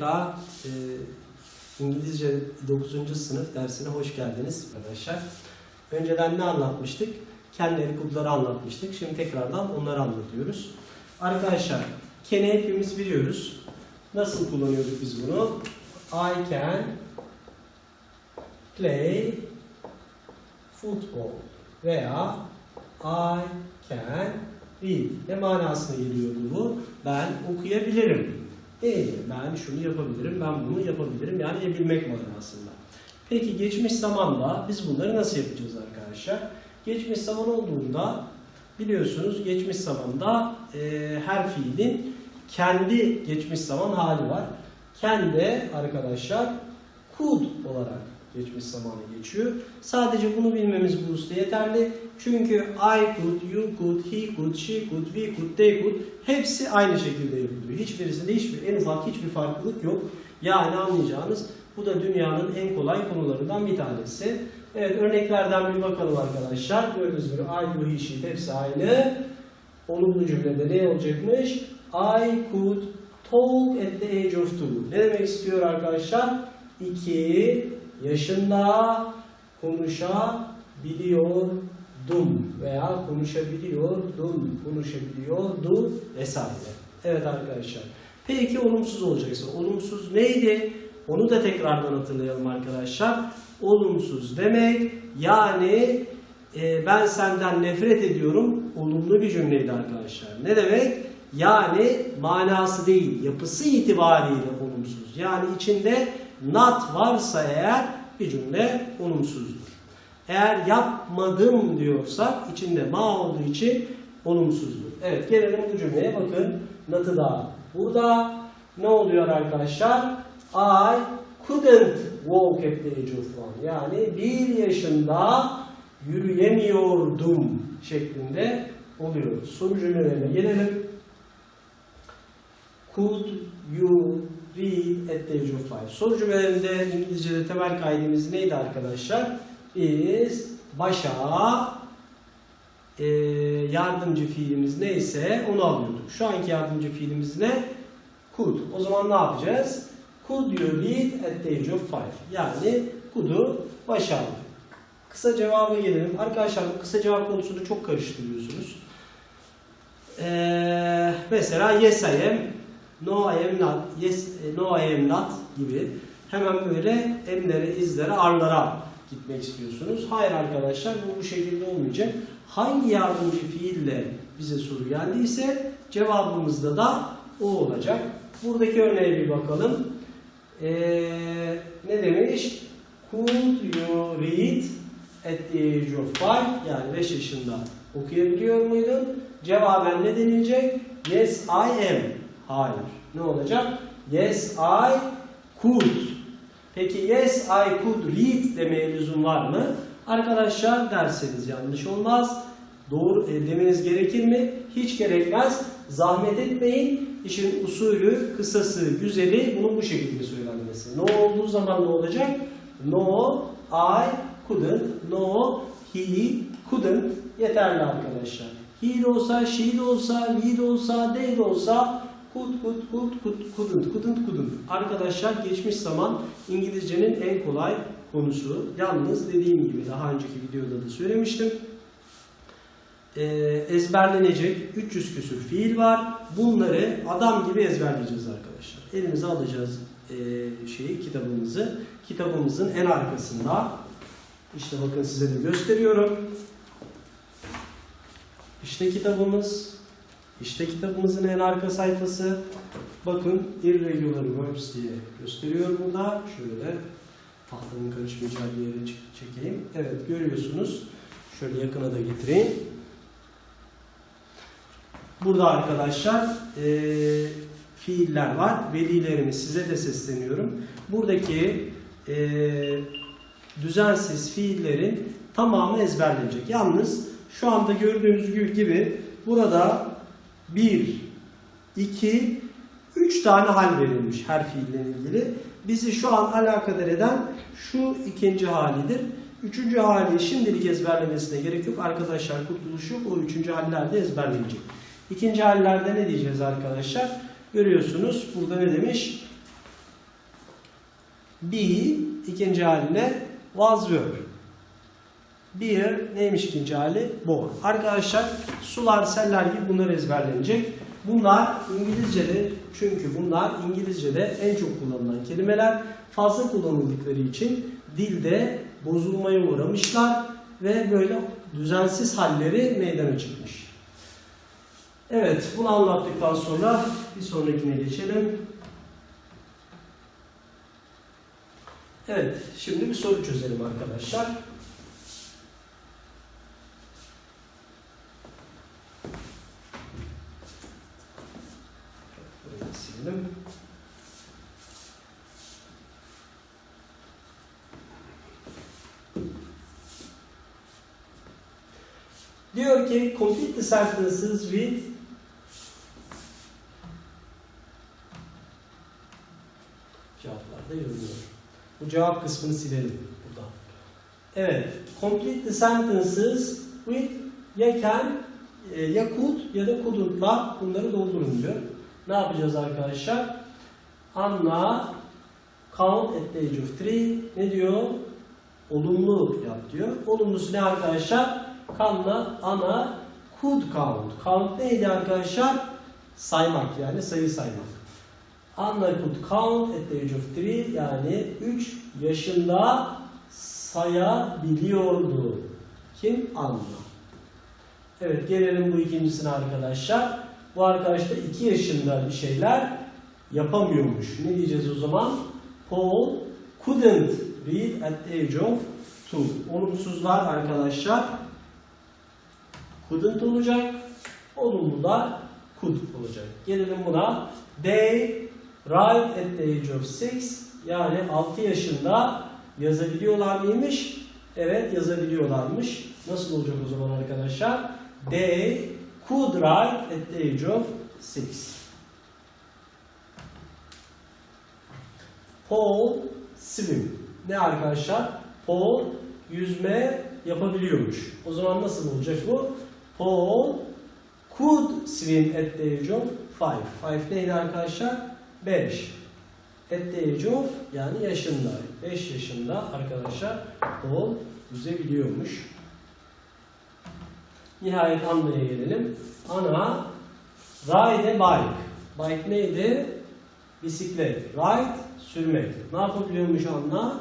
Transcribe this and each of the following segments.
TDK e, İngilizce 9. sınıf dersine hoş geldiniz arkadaşlar. Önceden ne anlatmıştık? Kendileri kodları anlatmıştık. Şimdi tekrardan onları anlatıyoruz. Arkadaşlar, can'i hepimiz biliyoruz. Nasıl kullanıyorduk biz bunu? I can play football veya I can read. Ne manasına geliyordu bu? Ben okuyabilirim. Değil? Ben şunu yapabilirim, ben bunu yapabilirim. Yani yapabilmek manasında. Peki geçmiş zamanda biz bunları nasıl yapacağız arkadaşlar? Geçmiş zaman olduğunda biliyorsunuz geçmiş zamanda e, her fiilin kendi geçmiş zaman hali var. Kendi arkadaşlar could olarak geçmiş zamanı geçiyor. Sadece bunu bilmemiz bu usta yeterli. Çünkü I could, you could, he could, she could, we could, they could hepsi aynı şekilde yapılıyor. Hiçbirisinde hiçbir en ufak hiçbir farklılık yok. Yani anlayacağınız bu da dünyanın en kolay konularından bir tanesi. Evet örneklerden bir bakalım arkadaşlar. Gördüğünüz gibi I, you, he, she hepsi aynı. Olumlu cümlede ne olacakmış? I could talk at the age of two. Ne demek istiyor arkadaşlar? 2 yaşında konuşabiliyordum veya konuşabiliyordum, konuşabiliyordu vesaire. Evet arkadaşlar. Peki olumsuz olacaksa. Olumsuz neydi? Onu da tekrardan hatırlayalım arkadaşlar. Olumsuz demek yani e, ben senden nefret ediyorum olumlu bir cümleydi arkadaşlar. Ne demek? Yani manası değil, yapısı itibariyle olumsuz. Yani içinde not varsa eğer bir cümle olumsuzdur. Eğer yapmadım diyorsak içinde ma olduğu için olumsuzdur. Evet gelelim bu cümleye bakın. Not'ı da burada ne oluyor arkadaşlar? I couldn't walk at the age of one. Yani bir yaşında yürüyemiyordum şeklinde oluyor. Soru cümlelerine gelelim. Could you read at the age of five? Soru cümlelerinde İngilizce'de temel kaidemiz neydi arkadaşlar? Is başa e, yardımcı fiilimiz neyse onu alıyorduk. Şu anki yardımcı fiilimiz ne? Could. O zaman ne yapacağız? Could you read at the age of five? Yani could'u başa aldık. Kısa cevaba gelelim. Arkadaşlar kısa cevap konusunu çok karıştırıyorsunuz. Ee, mesela yes I am, no I am not, yes, no I am not gibi hemen böyle emlere, izlere, arlara gitmek istiyorsunuz. Hayır arkadaşlar bu bu şekilde olmayacak. Hangi yardımcı fiille bize soru geldiyse cevabımızda da o olacak. Buradaki örneğe bir bakalım. Ee, ne demiş? Could you read at the age of five? Yani 5 yaşında okuyabiliyor muydun? Cevaben ne denilecek? Yes I am. Hayır. Ne olacak? Yes I could. Peki yes I could read demeye lüzum var mı? Arkadaşlar derseniz yanlış olmaz. Doğru e, demeniz gerekir mi? Hiç gerekmez. Zahmet etmeyin. İşin usulü, kısası, güzeli bunun bu şekilde söylenmesi. No olduğu zaman ne olacak? No, I couldn't. No, he couldn't. Yeterli arkadaşlar. He de olsa, she de olsa, we de olsa, they de olsa could, could, could, could, couldn't, couldn't, couldn't. Arkadaşlar geçmiş zaman İngilizcenin en kolay konusu. Yalnız dediğim gibi daha önceki videoda da söylemiştim. Ee, ezberlenecek 300 küsür fiil var. Bunları adam gibi ezberleyeceğiz arkadaşlar. Elimize alacağız e, şeyi kitabımızı. Kitabımızın en arkasında işte bakın size de gösteriyorum. İşte kitabımız. İşte kitabımızın en arka sayfası. Bakın irregular verbs diye gösteriyor burada. Şöyle tahtanın karışmayacağı bir yere çek- çekeyim. Evet görüyorsunuz. Şöyle yakına da getireyim. Burada arkadaşlar eee, fiiller var. Velilerimiz size de sesleniyorum. Buradaki eee, düzensiz fiillerin tamamı ezberlenecek. Yalnız şu anda gördüğünüz gibi burada 1, 2, 3 tane hal verilmiş her fiille ilgili. Bizi şu an alakadar eden şu ikinci halidir. Üçüncü hali şimdilik ezberlemesine gerek yok. Arkadaşlar kurtuluş yok. O üçüncü hallerde ezberlenecek. İkinci hallerde ne diyeceğiz arkadaşlar? Görüyorsunuz burada ne demiş? Be ikinci haline was verb. Beer neymiş ikinci hali? Born. Arkadaşlar sular, seller gibi bunlar ezberlenecek. Bunlar İngilizce'de çünkü bunlar İngilizce'de en çok kullanılan kelimeler fazla kullanıldıkları için dilde bozulmaya uğramışlar ve böyle düzensiz halleri meydana çıkmış. Evet, bunu anlattıktan sonra bir sonrakine geçelim. Evet, şimdi bir soru çözelim arkadaşlar. Burayı silelim. Diyor ki complete the sentences with cevaplarda yorumluyor. Bu cevap kısmını silelim burada. Evet. Complete the sentences with can e, ya could ya da couldn't'la bunları doldurun diyor. Ne yapacağız arkadaşlar? Anna count at the age of three ne diyor? Olumlu yap diyor. Olumlusu ne arkadaşlar? Kanla ana could count. Count neydi arkadaşlar? Saymak yani sayı saymak. Anna could count at the age of three yani 3 yaşında sayabiliyordu. Kim? Anna. Evet gelelim bu ikincisine arkadaşlar. Bu arkadaş da 2 yaşında bir şeyler yapamıyormuş. Ne diyeceğiz o zaman? Paul couldn't read at the age of two. Olumsuzlar arkadaşlar couldn't olacak. Olumlular could olacak. Gelelim buna. They write at the age of six yani 6 yaşında yazabiliyorlar mıymış? Evet yazabiliyorlarmış. Nasıl olacak o zaman arkadaşlar? They could write at the age of six. Paul swim. Ne arkadaşlar? Paul yüzme yapabiliyormuş. O zaman nasıl olacak bu? Paul could swim at the age of five. Five neydi arkadaşlar? 5. At the age of yani yaşında. 5 yaşında arkadaşlar Paul yüzebiliyormuş. Nihayet Anna'ya gelelim. Ana ride a bike. Bike neydi? Bisiklet. Ride sürmek. Ne yapabiliyormuş Anna?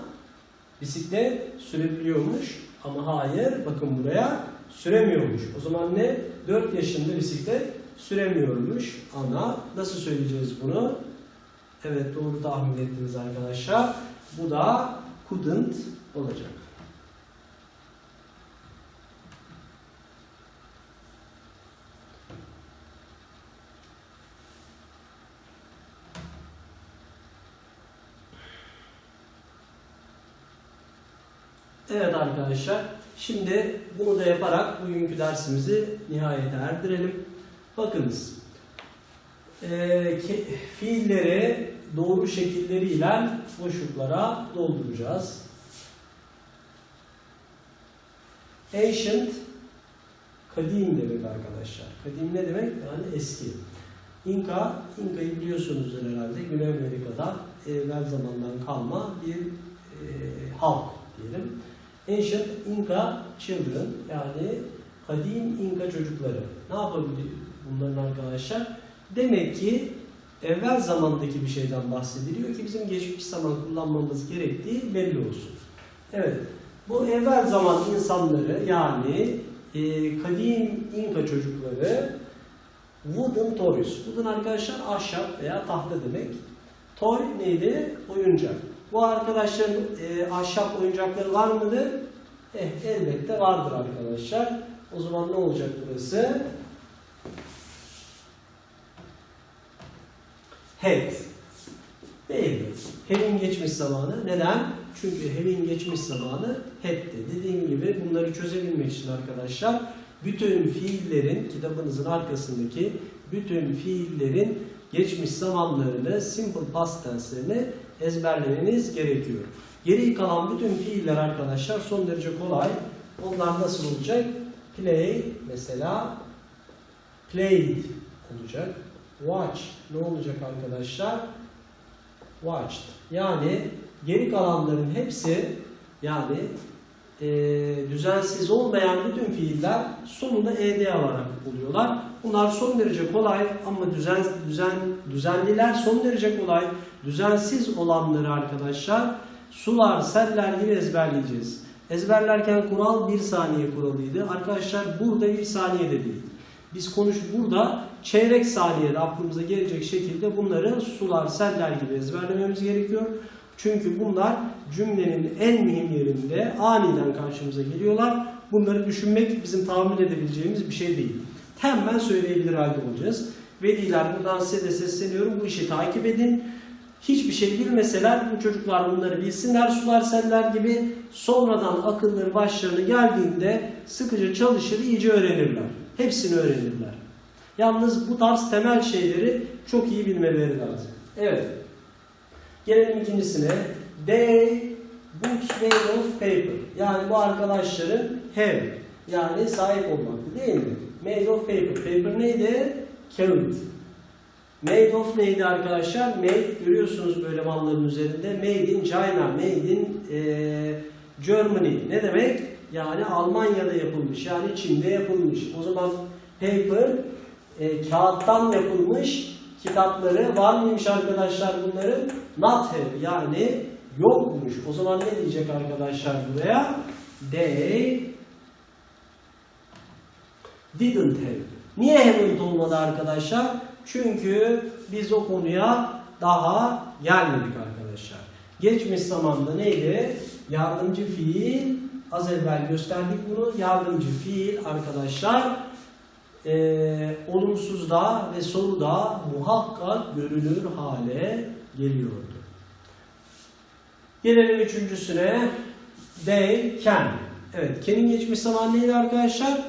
Bisiklet sürebiliyormuş. Ama hayır bakın buraya süremiyormuş. O zaman ne? 4 yaşında bisiklet süremiyormuş ana. Nasıl söyleyeceğiz bunu? Evet doğru tahmin ettiniz arkadaşlar. Bu da couldn't olacak. Evet arkadaşlar, şimdi bunu da yaparak bugünkü dersimizi nihayete erdirelim. Bakınız, ke- fiilleri doğru şekilleriyle boşluklara dolduracağız. Ancient, kadim demek arkadaşlar. Kadim ne demek? Yani eski. İnka, İnka'yı biliyorsunuzdur herhalde. Güney Amerika'da evvel zamandan kalma bir eee, halk diyelim. Ancient Inca Children yani kadim İnka çocukları. Ne yapabilir bunların arkadaşlar? Demek ki evvel zamandaki bir şeyden bahsediliyor ki bizim geçmiş zaman kullanmamız gerektiği belli olsun. Evet, bu evvel zaman insanları yani e, kadim İnka çocukları wooden toys. Wooden arkadaşlar ahşap veya tahta demek. Toy neydi? Oyuncak. Bu arkadaşların e, ahşap oyuncakları var mıdır? Eh, elbette vardır arkadaşlar. O zaman ne olacak burası? Had. Değil mi? Had'in geçmiş zamanı. Neden? Çünkü had'in geçmiş zamanı had'ti. Dediğim gibi bunları çözebilmek için arkadaşlar bütün fiillerin kitabınızın arkasındaki bütün fiillerin geçmiş zamanlarını simple past tense'lerini ezberlemeniz gerekiyor. Geri kalan bütün fiiller arkadaşlar son derece kolay. Onlar nasıl olacak? Play mesela played olacak. Watch ne olacak arkadaşlar? Watched. Yani geri kalanların hepsi yani e, düzensiz olmayan bütün fiiller sonunda ed alarak oluyorlar. Bunlar son derece kolay ama düzen düzen düzenliler son derece kolay. Düzensiz olanları arkadaşlar sular, seller gibi ezberleyeceğiz. Ezberlerken kural bir saniye kuralıydı. Arkadaşlar burada bir saniye de değil. Biz konuş burada çeyrek saniyede aklımıza gelecek şekilde bunları sular, seller gibi ezberlememiz gerekiyor. Çünkü bunlar cümlenin en mühim yerinde aniden karşımıza geliyorlar. Bunları düşünmek bizim tahmin edebileceğimiz bir şey değil. Hemen söyleyebilir halde olacağız. Veliler buradan size de sesleniyorum. Bu işi takip edin. Hiçbir şey bilmeseler bu çocuklar bunları bilsinler sular seller gibi sonradan akılları başlarına geldiğinde sıkıca çalışır iyice öğrenirler. Hepsini öğrenirler. Yalnız bu tarz temel şeyleri çok iyi bilmeleri lazım. Evet. Gelelim ikincisine. They books made of paper. Yani bu arkadaşların have yani sahip olmak değil mi? Made of paper. Paper neydi? Kağıt. Made of neydi arkadaşlar? Made görüyorsunuz böyle malların üzerinde. Made in China, made in eee, Germany. Ne demek? Yani Almanya'da yapılmış. Yani Çin'de yapılmış. O zaman paper e, kağıttan yapılmış kitapları var mıymış arkadaşlar bunların? Not have yani yokmuş. O zaman ne diyecek arkadaşlar buraya? They didn't have. Niye haven't olmadı arkadaşlar? Çünkü biz o konuya daha gelmedik arkadaşlar. Geçmiş zamanda neydi? Yardımcı fiil. Az evvel gösterdik bunu. Yardımcı fiil arkadaşlar e, olumsuzda ve soruda muhakkak görünür hale geliyordu. Gelelim üçüncüsüne. They can. Evet, can'in geçmiş zaman neydi arkadaşlar?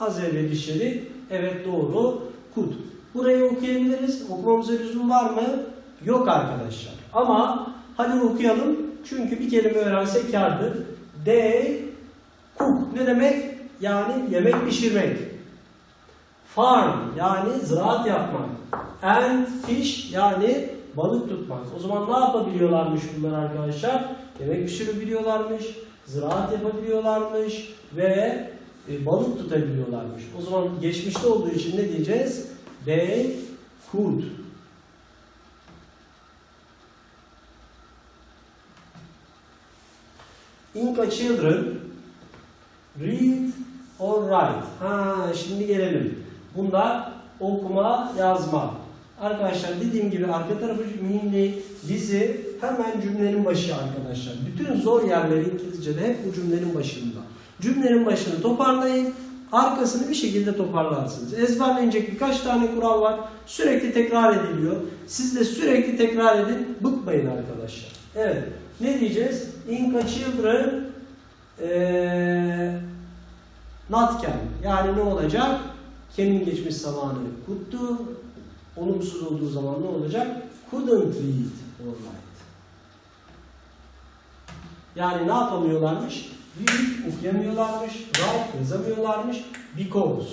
Az evvel işledik. Evet doğru. Could. Burayı okuyabiliriz. Okumamıza lüzum var mı? Yok arkadaşlar. Ama hadi okuyalım. Çünkü bir kelime öğrensek kârdır. They cook ne demek? Yani yemek pişirmek. Farm yani ziraat yapmak. And fish yani balık tutmak. O zaman ne yapabiliyorlarmış bunlar arkadaşlar? Yemek pişirebiliyorlarmış, ziraat yapabiliyorlarmış ve e, balık tutabiliyorlarmış. O zaman geçmişte olduğu için ne diyeceğiz? They could. Inca children read or write. Ha şimdi gelelim. Bunlar okuma, yazma. Arkadaşlar dediğim gibi arka tarafı mühimli, dizi hemen cümlenin başı arkadaşlar. Bütün zor yerleri İngilizce'de hep bu cümlenin başında. Cümlenin başını toparlayın, arkasını bir şekilde toparlarsınız. Ezberlenecek birkaç tane kural var. Sürekli tekrar ediliyor. Siz de sürekli tekrar edin, bıkmayın arkadaşlar. Evet, ne diyeceğiz? Inca children eee not can. Yani ne olacak? Can'in geçmiş zamanı kuttu. Olumsuz olduğu zaman ne olacak? Couldn't read or write. Yani ne yapamıyorlarmış? Read okuyamıyorlarmış, write yazamıyorlarmış. Because.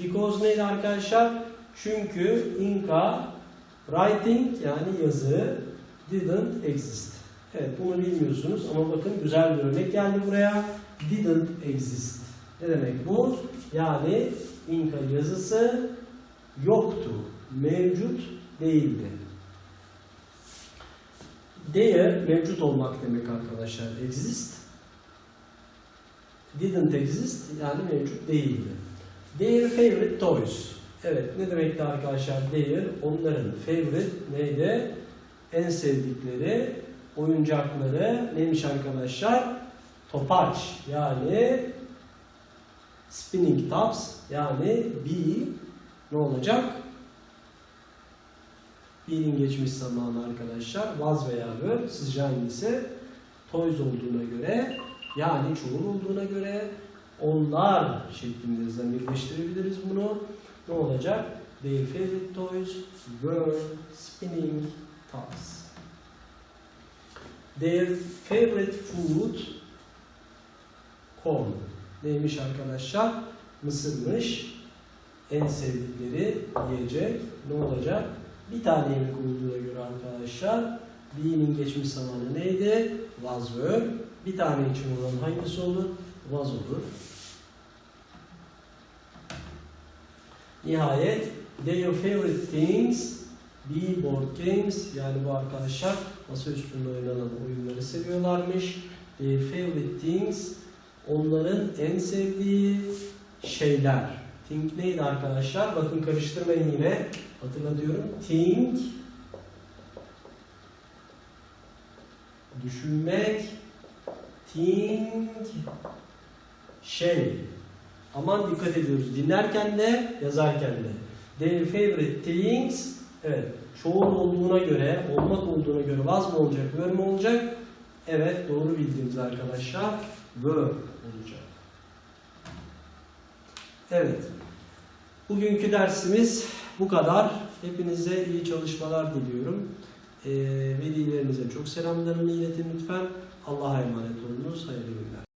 Because neydi arkadaşlar? Çünkü Inca writing yani yazı didn't exist. Evet bunu bilmiyorsunuz ama bakın güzel bir örnek geldi buraya. Didn't exist. Ne demek bu? Yani İnka yazısı yoktu, mevcut değildi. There mevcut olmak demek arkadaşlar. Exist. Didn't exist yani mevcut değildi. Their favorite toys. Evet ne demekti arkadaşlar their? Onların favorite neydi? En sevdikleri oyuncakları neymiş arkadaşlar? Topaç yani spinning tops yani be ne olacak? Be'nin geçmiş zamanı arkadaşlar. Was veya were sizce hangisi? Toys olduğuna göre yani çoğul olduğuna göre onlar şeklinde zamirleştirebiliriz bunu. Ne olacak? Their favorite toys were spinning tops. Their favorite food corn. Neymiş arkadaşlar? Mısırmış. En sevdikleri yiyecek ne olacak? Bir tane yemek olduğuna göre arkadaşlar Be'nin geçmiş zamanı neydi? Was were. Bir tane için olan hangisi olur? Was olur. Nihayet their favorite things be board games yani bu arkadaşlar masa üstünde oynanan oyunları seviyorlarmış. Their favorite things onların en sevdiği şeyler. Think neydi arkadaşlar? Bakın karıştırmayın yine. Hatırlatıyorum. Think düşünmek think şey aman dikkat ediyoruz. Dinlerken de yazarken de. Their favorite things evet çoğul olduğuna göre olmak olduğuna göre was mı olacak were mi olacak? Evet doğru bildiğimiz arkadaşlar were olacak. Evet bugünkü dersimiz bu kadar. Hepinize iyi çalışmalar diliyorum. Ee, velilerinize çok selamlarımı iletin lütfen Allah'a emanet olunuz. Hayırlı günler.